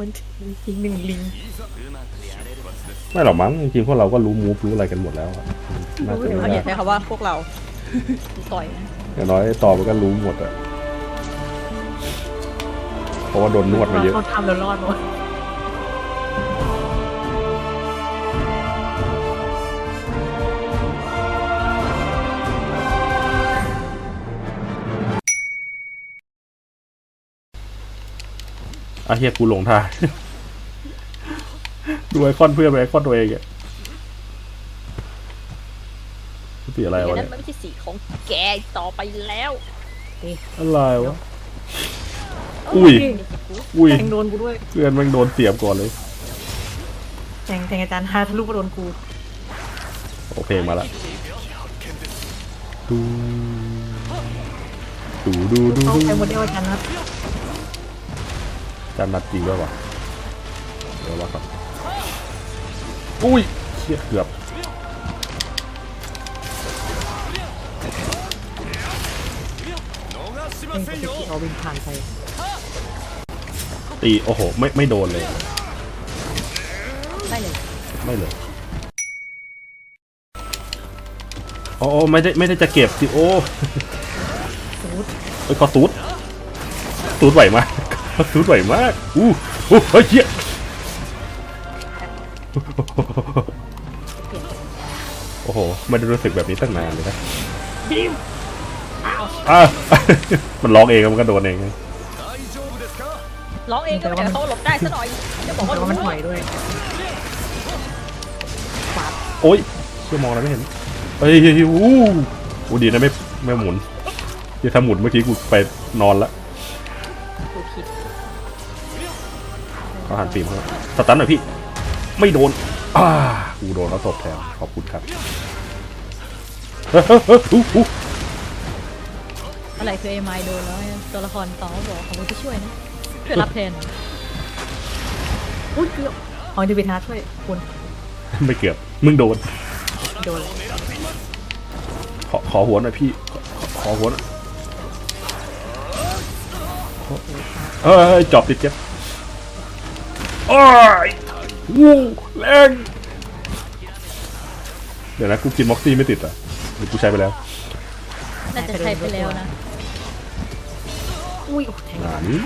มันทิ้งหนึ่งลิงไม่หรอกมั้งจริงๆพวกเราก็รู้มูฟรู้อะไรกันหมดแล้วอะน่าจะรู้เขาอย่าได้ใช้คำว่าพวกเราต่อยนะอย่างน้อยต่อมันก็รู้หมดอะเพราะว่าโดนนวดมาเยอะ เขาทำแล้วรอดหมด อะเฮียกูหลงทางดูไอคอนเพื่อนไปไอคอนตัวเองอะสีอะไรอย่างวะนั้เนี่นยมันไม่ใช่สีของแกอีกต่อไปแล้วอะไรวะอุ้ยอุ้ยแทงโดนกูด้วยเพื่อนแม่งโดนเสียบก่อนเลยแทงแทงอาจารย์ฮาทะลุมาโดนกูโอเพลงมาละดูดูดูดูต้องดูใช้โมเดลอาจารย์นัด จำนัดจริงด้วยวะเดี๋ยวว่าครับอุ้ยเชี่ยเกือบเป็นสกิลที่เอาวิ่งผ่านไปตีโอ้โหไม่ไม่โดนเลยได้เลยไม่เลยโอ้โอ้ไม่ได้ไม่ได้จะเก็บสิโอ้สมมติเอ้ยขอตูดตูดไหวมาก ตูดไหวมากอู้อู้เฮ้ยเชี่ยโอ้โหไม่ได้รู้สึกแบบนี้ตั้งนานเลยนะทีมอะมันร้องเองมันก็โดนเองร้องเองก็ไม่ได้เขาหลบได้ซะหน่อยจะบอกว่ามันถอยด้วยโอ้ยเชื่อมองอะไรไม่เห็นเฮ้ยอู้อู้ดีนะไม่ไม่หมุนที่ถ้าหมุนเมื่อกี้กูไปนอนละ เขาหันฟิล์มเขาสตันหน่อยพี่ ไม่โดนอ่ากูโดนแล้วตบแทนขอบคุณครับเฮ้ยเฮ้ยเฮ้ยอะไรคือไอ้ไมโดนแล้วตัวละครต่อบอกเขาจะช่วยนะช่วยรับแทนอุ้ยเกือบอ๋อจะเป็นฮาช่วยคุณไม่เกือบ มึงโดน โดน ขอขอหัวหน่อยพี่ ขอขอหัวหน่อยเอ้ยจอบติดเจ็บ อ้ยวู้แรงเดี๋ยวนะกูกินม็อกซี่ไม่ติดอะหรือกูใช้ไปแล้วน่าจะใช้ไปแล้วนะ อุ้ยโอ้แทงงานนี้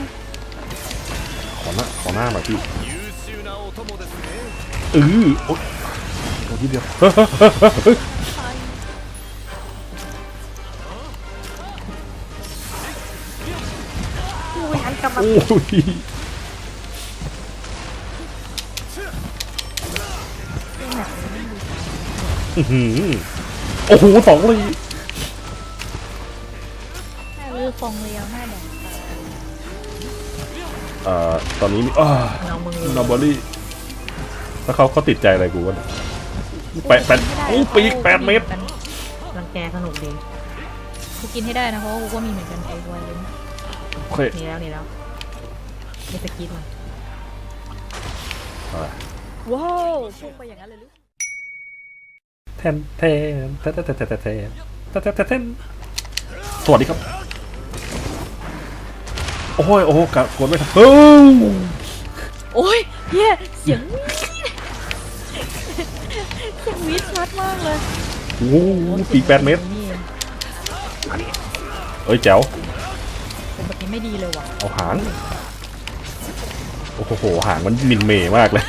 ขอหน้าขอหน้าหน่อยพี่เออโอ๊ยโอ้ยทีเดียวเฮ้ยเฮ้ยเฮ้ยเฮ้ยอุ้ยอันกำลังโอ้ยอื้อหือ โอ้โหสองเลยแม่ลือฟองเรียวแม่แดงเอ่อตอนนี้มีอ่าน้องมึงนอบอรี่แล้วเขาเขาติดใจอะไรกูวะเนี่ยแปดแปดโอ้ปีกแปดเมตรรังแกสนุกดีกูกินให้ได้นะเพราะว่ากูก็มีเหมือนกันไอ้วันเลยโอเคนี่แล้วนี่แล้วมีสกินมาอ่า ว้าวพุ่งไปอย่างนั้นเลยลูกแทนแทนแทนแทนแทนแทนแทนแทนแทนแทนสวัสดีครับ โอ้ยโอ้โหกะกดไม่ทันเฮ้ยโอ้ยเฮียเสียงวีดเสียงวีดชัดมากเลยโอ้โหปีกแปดเมตรนี่เอ้ยแจ๋วเป็นแบบนี้ไม่ดีเลยว่ะเอาหางโอ้โหหางมันมินเมย์มากเลย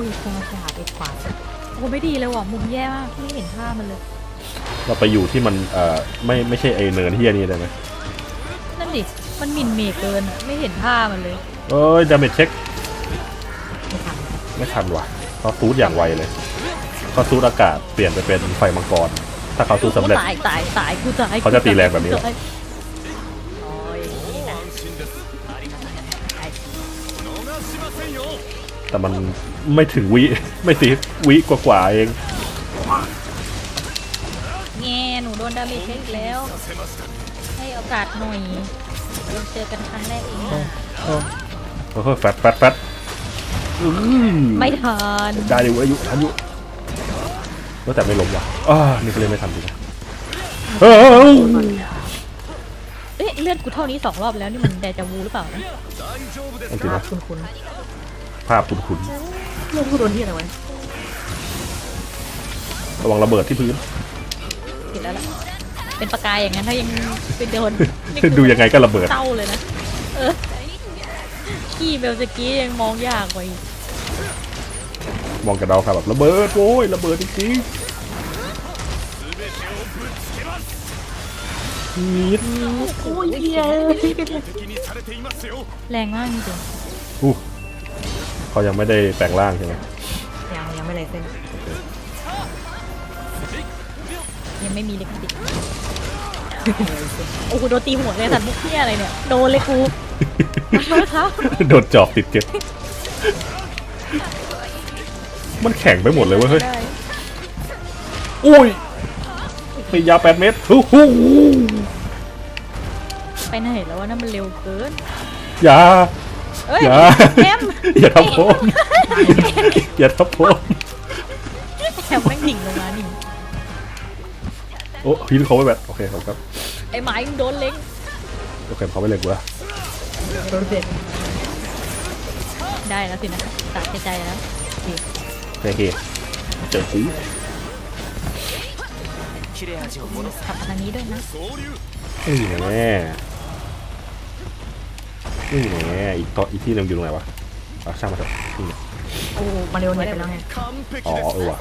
คุยกาจาดไอ้ขวาโอ้ไม่ดีเลยว่ะมุมแย่มากไม่เห็นภาพมันเลยเราไปอยู่ที่มันเอ่อไม่ไม่ใช่ไอเนินที่อันนี้ได้ไหมนั่นดิมันหมินเมฆเกินอะไม่เห็นภาพมันเลยเอ้ยดาเมจเช็คไม่ทันไม่ทันว่ะเขาซูดอย่างไวเลยเขาซูดอากาศเปลี่ยนไปเป็นไฟมังกร ถ้าเขาซูดสำเร็จ ตายตายตายกูตายเขาจะตีแรงแบบนี้เหรอตายโอ้ยนี่นะไอ้แต่มัน ไม่ถึงวิ ไม่สิวิกว่าๆเอง แง่หนูโดนดาเมจเช็คอีกแล้ว ให้โอกาสหน่อยเราเจอกันครั้งแรกเองนะเออแฟดแฟดแฟดอื้อไม่ทันได้ดิเว้ยอายุอายุก็แต่ไม่ล้มว่ะอ่านี่ก็เล่นไม่ทันดีนะเออเอ๊ะเลือดกูเท่านี้สองรอบแล้วนี่มันแดจาวูหรือเปล่านะ อันจริงภาพนะคุณคุณภาพคุ้น เรื่องผู้โดนที่อะไรวะๆระวังระเบิดที่พื้น เห็นแล้วล่ะเป็นประกายอย่างนั้นถ้ายังไปโดนนี่ดูยังไงก็ระเบิด เศร้าเลยนะ เออขี้เบลสกี้ยังมองยากกว่าอีกมองกับเราครับแบบระเบิดโว้ยระเบิดจริงๆนิดโอ้ยเฮียแรงมากจริงอู้ เขายังไม่ได้แปลงร่างใช่ไหมยังยังไม่เลยเส้นๆยังไม่มีเล็กติดโอ้โหโดนตีหัวเลยสัตว์มุกเที่ยอะไรเนี่ย โดนเลยกูขอโทษครับโดนจอบติดเก็บมันแข็งไปหมดเลยเว้ยเฮ้ยได้อุ้ยมียาวแปดเมตรฮู้ฮู้ไปไหนแล้ววะนั่นมันเร็วเกิน อย่า เอ้ยอย่าแอมอย่าทำผมอย่าทำผมแอมแม่งดิ่งลงมานี่โอ้พี่เขาไว้แบบโอเคครับครับไอ้ไม้มึงโดนเล็งโอเคเขาไม่เล็กกูละโดนเสร็จได้แล้วสินะตัดใจแล้วโอเคเจอกูขับทางนี้ด้วยนะนี่แน่ นี่แน่อีกต่ออีกที่หนึงอยู่ตรงไหนวะเอาช่างมาเถอะนี่ไงโอ้มาเร็วเนี่ยไปแล้วไงอ๋อเออว่ะ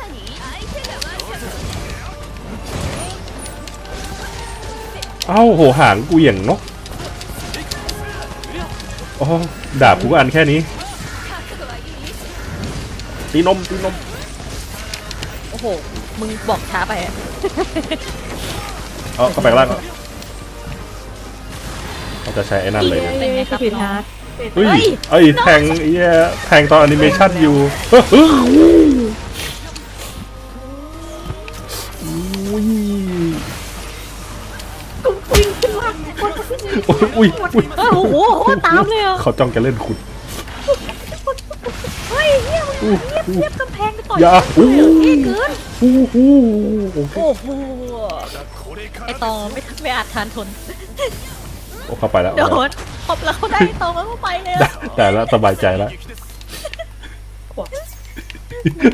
เอ้าโหหางกูเหย่ยงเนาะอ๋อดาบกูก็อันแค่นี้ตีนมตีนมโอ้โห มึงบอกช้าไปอะ เอาเข้าไปข้างล่างก่อน เขาจะใช้ไอ้นั่นเลยนะเป็นไงครับผิดน้องฮาร์ดเฮ้ยเอ้ยแทงไอ้เหี้ยแทงตอนแอนิเมชันอยู่เฮ้ยอู้อุ้ยวิ่งขึ้นล่างอุ้ยอุ้ยเอ้ยโอ้โหโอ้โหตามเลยอะเขาจ้องจะเล่นคุณเฮ้ยเนี่ยมึงอู้อู้เทียบกำแพงไปต่อยอย่าอู้เท่เกินอู้อู้โอเคโอ้โหไอตองไม่ไม่อาจทานทนโอ้ เข้าไปแล้วโดนพบแล้วเขาได้ตองแล้วก็ไปเลยได้อะได้แล้วสบายใจแล้ว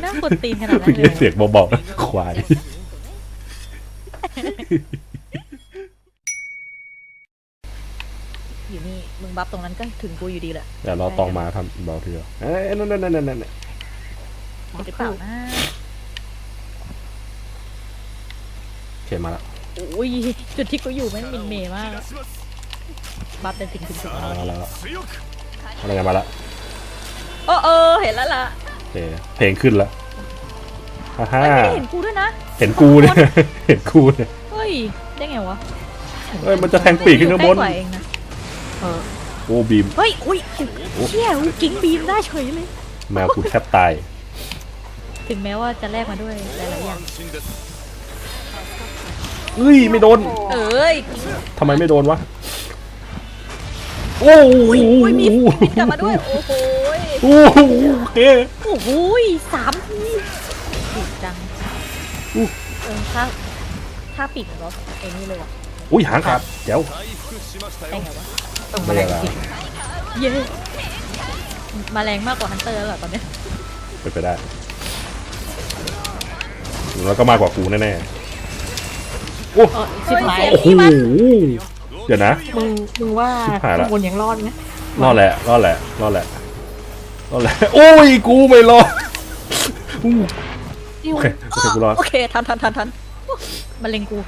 น่ากดตีนขนาดนั้เพิ่งนเลได้ยเสียงเบาๆควายอยู่นี่มึงบัฟตรงนั้นก็ถึงกูอยู่ดีแหละเดี๋ยวเราตองมาทำเบาเถือะเอ้ยนั่นนั่นนั่นนั่นนั่นหรือเปล่านะโอเคมาแล้วอุ้ยจุดที่กูอยู่แม่งมินเมย์มาก บัฟเป็นถึงถึงถึงมาแล้วมาแล้วอะไรกันมาแล้วโอ้เออเห็นแล้วล่ะโอเคเพลงขึ้นแล้วฮ่าฮ่าเฮ้ยไม่ได้เห็นกูด้วยนะเห็นกูเนี่ยเห็นกูเนี่ยเฮ้ยได้ไงวะเอ้ยมันจะแทงปีกขึ้นข้างบนใกล้กว่าเองนะเออโอ้บีมเฮ้ยอุ้ยเชี่ยอุ๊ยกิ้งบีมได้เฉยเลย แมวกูแทบตายถึงแม้ว่าจะแลกมาด้วยหลายๆอย่างเอ้ยไม่โดนเอ้ยทำไมไม่โดนวะ โอ้โหอุ้ยมีมีกลับมาด้วย โอ้โหยโอ้โหโอเคโอ้โหยสามทีดุจังอู้เออถ้าถ้าปีกของเราไอ้นี่เลยว่ะอุ้ยหางขาดเดี๋ยวได้ไงวะต้องมาแรงจริงเย้มาแรงมากกว่าฮันเตอร์แล้วเหรอตอนเนี้ยเป็นไปได้ แล้วก็มากกว่ากูแน่ๆโอ้เออชิบหายโอ้โห เดี๋ยวนะ มึงมึงว่าชิบหายละ ข้างบนยังรอดไหมรอดแหละรอดแหละรอดแหละรอดแหละโอ้ยกูไม่รอดอู้ โอเคโอเคกูรอด โอเคทันทันทันทันมาเล็งกู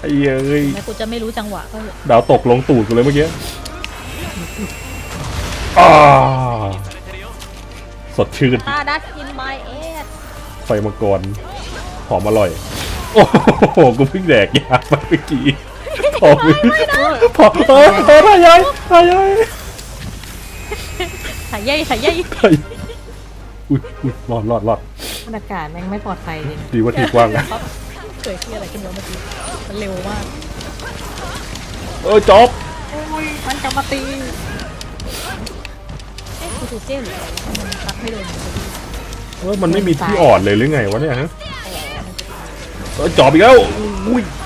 ไอ้เหี้ยเอ้ยแม้กูจะไม่รู้จังหวะก็เถอะดาวตกลงตูดกูเลยเมื่อกี้อ่าสดชื่นตาดักอินไมเอสไฟมังกรหอมอร่อย โอ้โหกูเพิ่งแดกยาไปเมื่อกี้ พอมึงพอเออเออทายายทายายถ่ายใหญ่ถ่ายใหญ่ทายอุ้ยอุ้ยรอดรอดรอดบรรยากาศแม่งไม่ปลอดภัยจริงดีว่าที่กว้างนะเกิดที่อะไรขึ้นวะเมื่อกี้มันเร็วมากเออจบโอ้ยมันจะมาตีเอ๊ะกูถูกเจ๊หรืออะไรมันตัดไม่โดนเออมันไม่มีที่อ่อนเลยหรือไงวะเนี่ยฮะอ๋อมันจะเออจอบอีกแล้วอุ้ยเ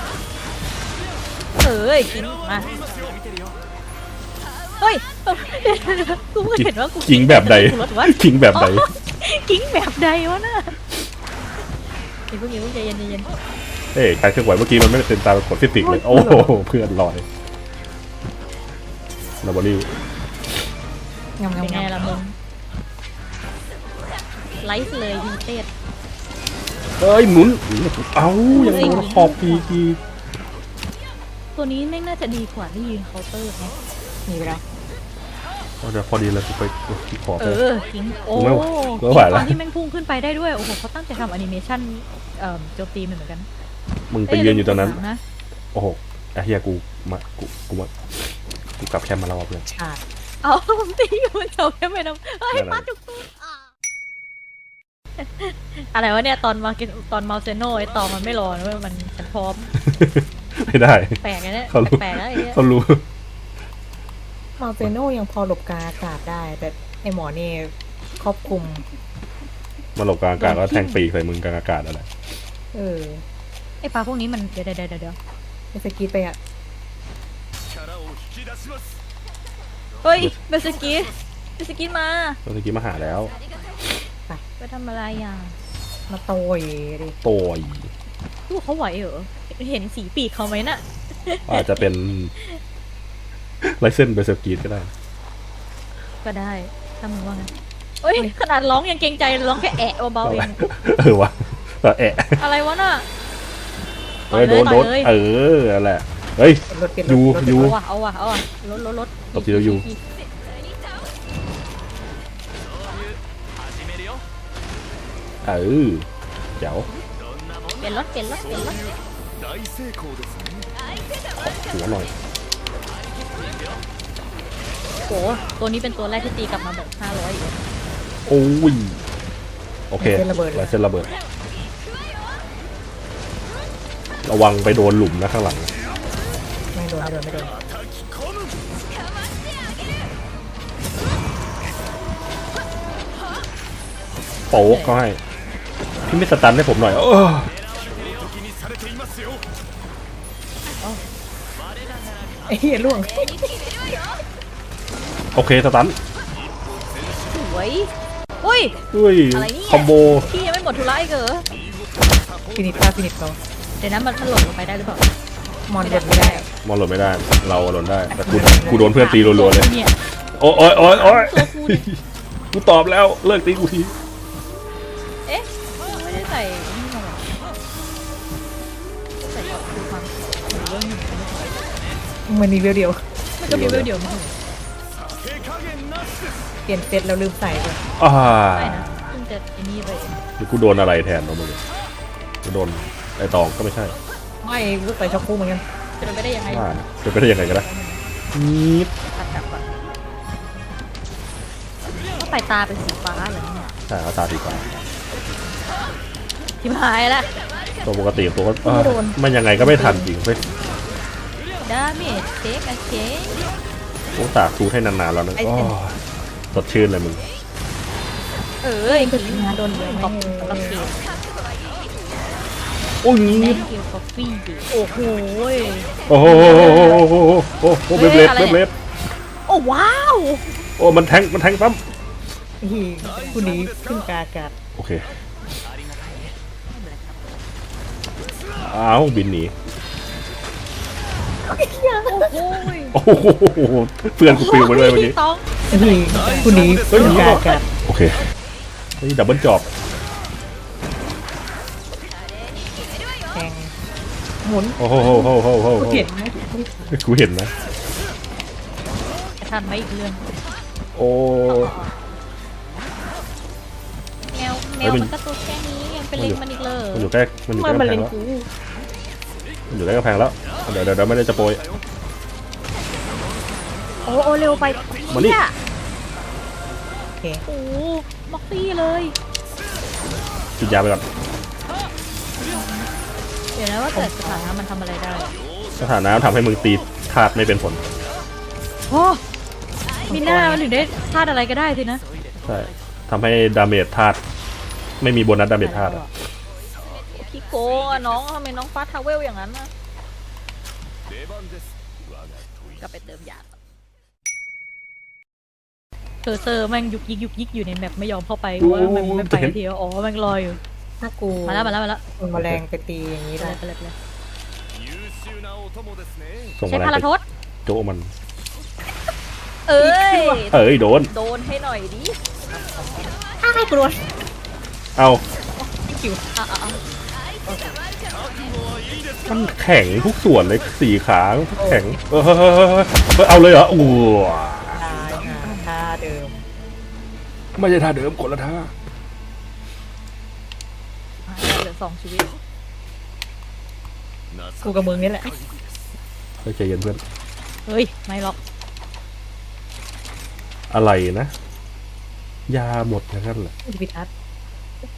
อ้ยกินมาเฮ้ยกูเพิ่งเห็นว่ากูขิงแบบใดกูรถวะขิงแบบใดอ๋อกิ้งแบบใดวะน่ะอย่าเพิ่งอย่าเพิ่งใจเย็นใจเย็นเอ้ยการเคลื่อนไหวเมื่อกี้มันไม่ได้เต็มตามกดฟิสิกส์เลยโอ้โหเพื่อนลอยนาบอลิวงำเป็นงำไงงำล่ะมึงไลฟ์เลยยูเต็ดเอ้ยหมุน เอ้ายังโดนขอบปีกี ตัวนี้แม่งน่าจะดีกว่าที่ยืนเคาน์เตอร์ไงหนีไปแล้วเอาเดี๋ยวพอดีเลยกูไปขอไป เออกิ้งโอ้กูไม่กูไม่ไหวแล้ว ตอนที่แม่งพุ่งขึ้นไปได้ด้วยโอ้โหเขาตั้งใจทำแอนิเมชันเอ่อโจมตีมันเหมือนกันมึงไปยืนอยู่ตรงนั้นนะโอ้โหไอ้เฮียกูมากูกูมากูกลับแคมป์มาแล้วว่ะเพื่อน ฉากเอาผมตีมันเจ้าแค่ไม่นำเฮ้ยอะไรปัดจุกตัวอะอะไรวะเนี่ยตอนมาเกตอนมาเซโนไอตอมันไม่รอนะเว้ยมันฉันพร้อม ไม่ได้ แปลกนะเนี่ยเขารู้ แปลกๆนะไอ้เนี่ยเขารู้ มาเซโนยังพอหลบกลางอากาศได้ แต่ไอหมอนี่ครอบคลุม มาหลบกลางอากาศแล้วแทงปีกใส่มึงกลางอากาศอะไรเออไอ้ปลาพวกนี้มันเดี๋ยวเดี๋ยวเดี๋ยวเดี๋ยวไอสกีดไปอะเฮ้ยเบสกีเบสกีมาเมื่อกี้มาหาแล้ว ไปทำอะไรอะมาโตยดิโตย ดูเขาไหวเหรอ เห็นสีปีกเขาไหมน่ะ อาจจะเป็นไลเซนเบสกีดก็ได้ ก็ได้ถ้ามึงว่างั้นเฮ้ย ขนาดร้องยังเกรงใจเลยร้องแค่แอะเบาๆเองเออวะแต่แอะอะไรวะน่ะเฮ้ยโดนโดนต่อยเลยเออนั่นแหละเฮ้ยเป็นรถเป็นรอยู่ถรถอยู่เอาว่ะเอาว่ะเอาว่ะรถรถรถตบทีเดียวอยู่เออเจ๋ว เปลี่ยนรถเปลี่ยนรถเปลี่ยนรถหัวหน่อยโหตัวนี้เป็นตัวแรกที่ตีกลับมาแบบห้าร้อยอีกโอ้ยโอเคไลเซนระเบิดไลเซนระเบิด ระวังไปโดนหลุมนะข้างหลัง ไม่โดนไม่โดนไม่โดนโป๊กเขาให้ พี่ไม่สตันให้ผมหน่อย เออ อ้เหี้ยล่วงโอเคสตันสวยอุ้ย อุ้ยอะไรเนี่ย คอมโบพี่ยังไม่หมดธุระอีกเหรอฟินิชป้าฟินิชเราเดี๋ยวนะมันมันหล่นลงไปได้หรือเปล่ามอนเดินไม่ได้มองหล่นไม่ได้ เราหล่นได้แต่กูกูโดนเพื่อนตีรัวๆเลยเนี่ยโอ้ยโอ้ยโอ้ยโอ้ยตัวกูเนี่ยกูตอบแล้วเลิกตีกูที ม่ได้มันมีเวลเดียว มันก็มีเวลเดียวมั้งเปลี่ยนเซตแล้วลืมใส่เลยอ่าใช่นะเพิ่งจะไอ้นี่ไปเองหรือกูโดนอะไรแทนวะมึงกูโดนไอตองก็ไม่ใช่ไม่รู้ใส่ช็อกคู่เหมือนกันจะเป็นไปได้ยังไงว่าจะไปได้ยังไงกันนะนิดตัดกลับก่อนก็ไปตาเป็นสีฟ้าเหรอเนี่ยใช่เอาตาดีกว่าทิมหายละตัวปกติตัวก็เอ้ยมันยังไงก็ไม่ทันจริงเว้ย ดาเมจเช็คอะเช็คต้องตากซูให้นานๆแล้วนะไอ้โอ้เจ็บยสดชื่นเลยมึง เออไอ้ผีโดนเยอะขอบคุณสำหรับเกมโอ้ยงี้แม่เกียวกาแฟโอ้โหยโอ้โหโอ้โหโอ้โหเบเบลดเบเบลดโอ้ว้าว โอ้ มันแทง มันแทงปั๊มอีคู่นี้ขึ้นกลางอากาศโอเค อ้าว บินหนี โอ้โหยโอ้โหเพื่อนกูปิวไปเลยเมื่อกี้ต้องอีคู่นี้ขึ้นกลางอากาศโอเคนี่ดับเบิลจอบแทงหมุนโอ้โหโหโหโหโหกูเห็นไหมกูเห็นนะจะทันไหมอีกเรื่องโอ้แมวแมเฮ้ยวมันมันก็ตัวแค่นี้ยังเป็นเล็กมันอีกเลยมันอยู่ใกล้มันอยู่ใกมัล้นกำมาแพเล่งนแล้วกูมัน อยู่ใกล้กำแพงแล้วเดี๋ยวเดี๋ยวเดี๋ยวไม่ได้จะโปรย โอ้โอเร็วไปมานี่เยโอเคโอ้โหม็อกซี่เลย กินยาไปก่อน เดี๋ยวนะว่าแต่สถานะมันทำอะไรได้อะสถานะทำให้มึงตีธาตุไม่เป็นผล โอ้มีหน้ามันถึงได้ธาตุอะไรก็ได้สินะใช่ทำให้ดาเมจธาตุไม่มีโบนัสดาเมจธาตุอะ โอเค ขี้โกงอะน้องทำไมน้องฟาดทาวเวลอย่างนั้นนะ 出番です我が กลับไปเติมยาก่อนเซอร์เซอร์แม่งยุกยิกยุกยิกอยู่ในแมปไม่ยอมเข้าไปว่ามันไม่ไปทีอ๋อแม่งลอยอยู่ ถ้ากู มาแล้วมาแล้วมาแล้ว คนแมลงไปตีอย่างนี้ ไป ได้ เลยไปเลยไปเลย 優秀なお供ですね ส่ง ใช้ มา พา แล้ ราว ทศ โจมัน เอ้ย เอ้ยโดน โดนให้หน่อยดิ อ้าวกูโดน เอา คิว อ่ะอ่ะอ่ะ มันแข็งทุกส่วนเลยสี่ขาแข็ง เออเฮ้ยเฮ้ยเฮ้ยเฮ้ยเอาเลยเหรออู้ตายหาท่าเดิมไม่ใช่ท่าเดิมกดละท่าอะเหลือสองชีวิตกูกับมึงนี่แหละเฮ้ยใจเย็นเพื่อนเฮ้ยไม่หรอกอะไรนะยาหมดอย่างนั้นเหรออุพิทัศน์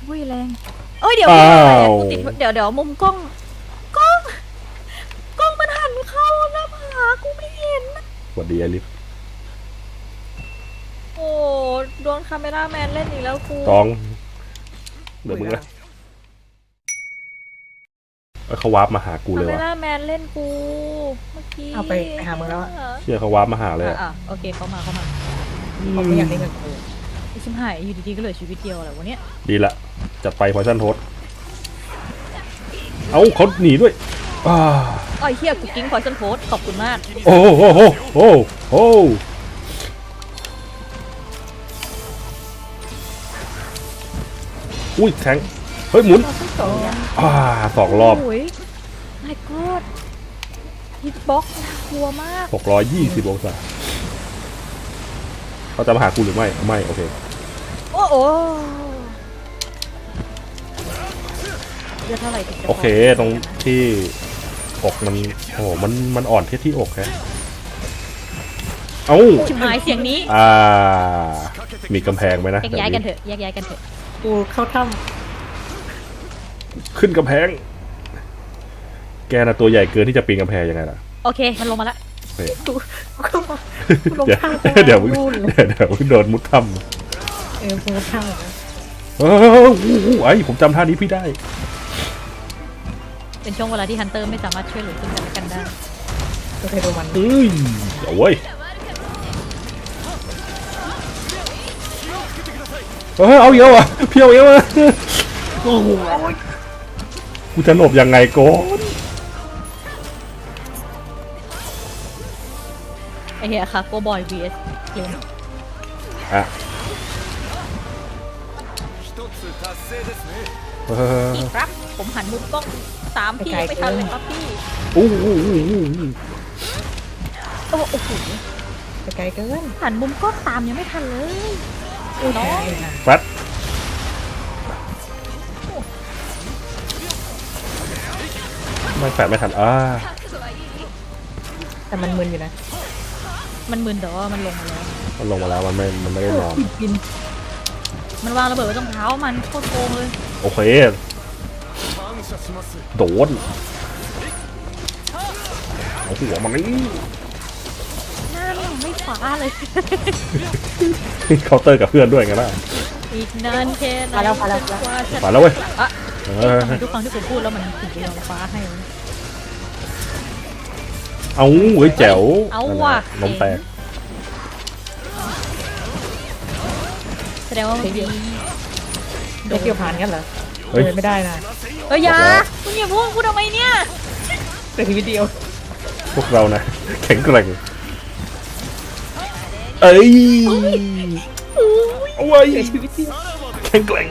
อุ้ยแรงเอ้ยเดี๋ยวอ้าว กูติดเดี๋ยวเดี๋ยวมุมกล้องกล้องกล้องมันหันเข้าหน้าผากูไม่เห็นนะสวัสดีไอริฟโอ้โดนคาเมราแมนเล่นอีกแล้วกูตอง เดี๋ยวมึงนะเอ้ยเขาวาร์ปมาหากูเลคายเมว่ะราแมนเล่นกูเมื่อกี้เอาไปไปหามึงแล้วอะ เชื่อเขาวาร์ปมาหาเลยอะอะอะโอเคเขามาเขามาเขาไม่อยากเล่นกับกูไอ ชิมหายอยู่ดีๆก็เหลือชีวิตเดียวอะไรวะเนี้ยดีละจัดไปพอยซันโทสเอ้าเขาหนีด้วยอ้าอ้อยเฮียกูกิ้งพอยซันโพสขอบคุณมาก โอ้โหโอ้โหโอ้โหอุ้ยแทงเฮ้ยหมุนเราต้องสองอย่างอ่าสองรอบโอ้ย my god ฮิตบ็อกน่ากลัวมากหกร้อยยี่สิบองศาเขาจะมาหากูหรือไม่ ไม่ โอเค โอ้โหเลือดเท่าไหร่ถึงจะพโอเค ตรงที่อกมัน โอ้โห มัน มันอ่อนที่ที่อกแค่เอ้า ชิมหายเสียงนี้อ่า มีกำแพงไหมนะแยกย้ายกันเถอะแยกย้ายกันเถอะกูเข้าถ้ขึ้นกำแพง แกน่ะตัวใหญ่เกินที่จะปีนกำแพงยังไงล่ะ โอเคมันลงมาละโอเคำกูเข้ามากูลงเดี๋ยวข้างเดี๋ยวมึงนู่นเลย เดี๋ยวมึงโดนมุดถ้ เออกูข้าเอออไอ้ผมจำท่านี้พี่ได้ เป็นช่วงเวลาที่ฮันเตอร์ไม่สามารถช่วยเหลือซึ่งกันและกันได้กูเคยดูมันเอ้ยเฮ้ยเออเอาเยอะว่ะเพียวเยอะว่ะโอ้โหกูจะหลบยังไงโก้ไอเฮียค่ะโกบอย vs เกมอะ เออพี่ครับ ผมหันมุมกล้องสามพี่ยังไม่ทันเลยครับพี่อู้หูอู้หูอู้หูโอ้โอ้โหไปไกลเกินหันมุมกล้องตามยังไม่ทันเลยกูแพ้เองนะแฟตไม่แฟตไม่ทันอ่าแต่มันมึนอยู่นะ มันมึนแต่ว่ามันลงมาแล้ว มันลงมาแล้วมันไม่ มันไม่ได้นอนบิน มันวางระเบิดไว้ตรงเท้ามันโคตรโกงเลยโอเค โดนเอาหัวมันนี่หน้ามันไม่ขวาเลย เคาน์เตอร์กับเพื่อนด้วยไงล่ะ อีกนานแค่ไหนมาแล้วมาแล้วมาแล้วเว้ยทุกครั้งที่ผมพูดแล้วมันถึงจะยอมฟ้าให้เอาเว้ยแจ๋วเอาว่ะหลนมแตก แดงว่ามันมีได้เกี่ยวผ่านกันเหรอเฮ้ยไม่ได้นะเอ้ยอยาคุณอย่าพูดคุณทำไมเนี่ยแต่ชีวิเดียวพวกเรานะแข็งแกร่งเอ้ย โอ้ยแข็งแกร่ง